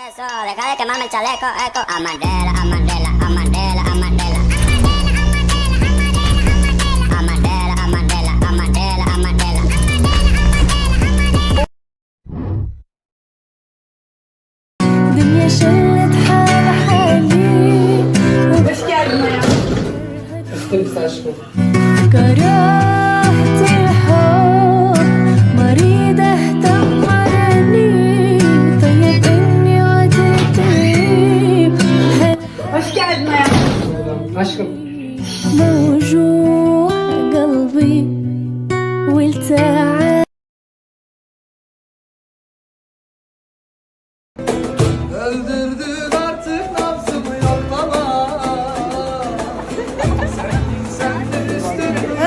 Eso, deja de quemarme el chaleco, eco. A Mandela, a Mandela, a Mandela, a Mandela. A Mandela, a Mandela, a Mandela, a Mandela. دنيا شلت حال حالي Hoş geldin hayatım. Öptüm aşkım. وكرهت موجوع قلبي والتعب Öldürdün artık nabzımı yoklama. Sen sen de üstüne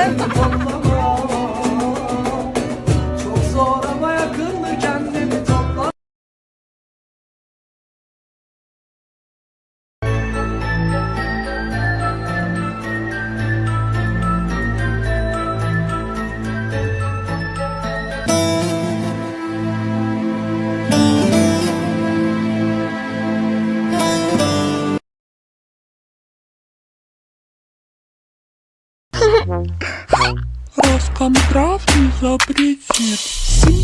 Роскомздрав не запретит.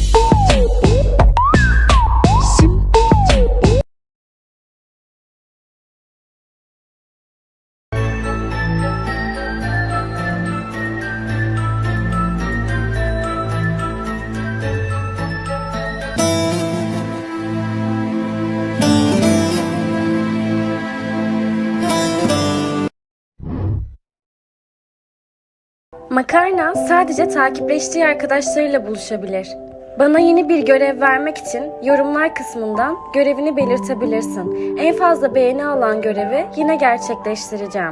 Makarna sadece takipleştiği arkadaşlarıyla buluşabilir. Bana yeni bir görev vermek için yorumlar kısmından görevini belirtebilirsin. En fazla beğeni alan görevi yine gerçekleştireceğim.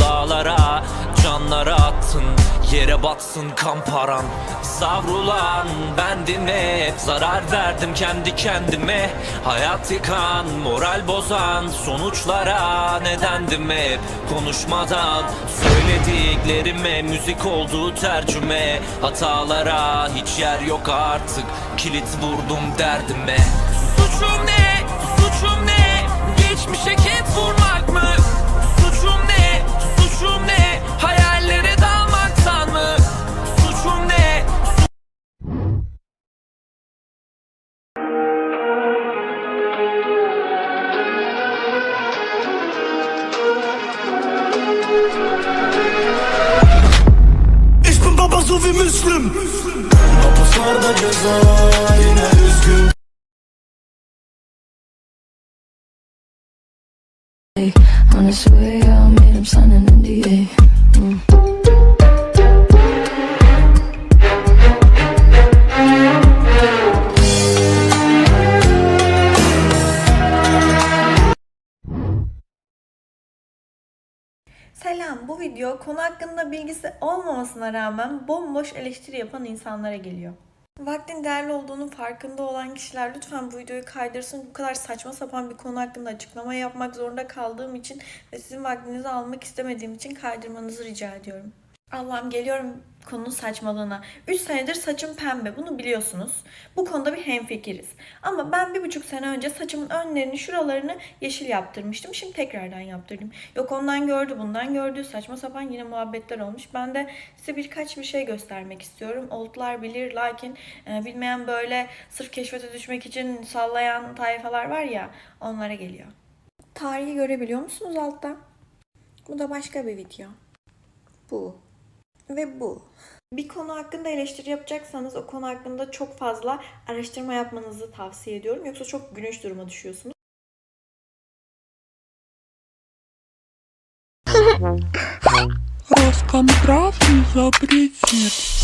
Dağlara, canlara attın Yere batsın kan paran. Savrulan bendim hep Zarar verdim kendi kendime. Hayat yıkan, moral bozan Sonuçlara nedendim hep Konuşmadan. Söylediklerime müzik oldu tercüme. Hatalara hiç yer yok artık Kilit vurdum derdime. Suçum ne, Ich bin Baba so wie Müslüm. Hapuslarda ceza yine üzgün. On his way, I made him sign an NDA. Selam, bu video konu hakkında bilgisi olmamasına rağmen bomboş eleştiri yapan insanlara geliyor. Vaktin değerli olduğunun farkında olan kişiler lütfen bu videoyu kaydırsın. Bu kadar saçma sapan bir konu hakkında açıklama yapmak zorunda kaldığım için ve sizin vaktinizi almak istemediğim için kaydırmanızı rica ediyorum. Allah'ım geliyorum konunun saçmalığına. 3 senedir saçım pembe bunu biliyorsunuz. Bu konuda bir hemfikiriz. Ama ben bir buçuk sene önce saçımın önlerini şuralarını yeşil yaptırmıştım. Şimdi tekrardan yaptırdım. Yok ondan gördü bundan gördü saçma sapan yine muhabbetler olmuş. Ben de size birkaç bir şey göstermek istiyorum. Oldlar bilir lakin e, bilmeyen böyle sırf keşfete düşmek için sallayan tayfalar var ya onlara geliyor. Tarihi görebiliyor musunuz altta? Bu da başka bir video. Bu ve bu. Bir konu hakkında eleştiri yapacaksanız o konu hakkında çok fazla araştırma yapmanızı tavsiye ediyorum. Yoksa çok güneş duruma düşüyorsunuz. Роскомздрав не запретит. Симпатия.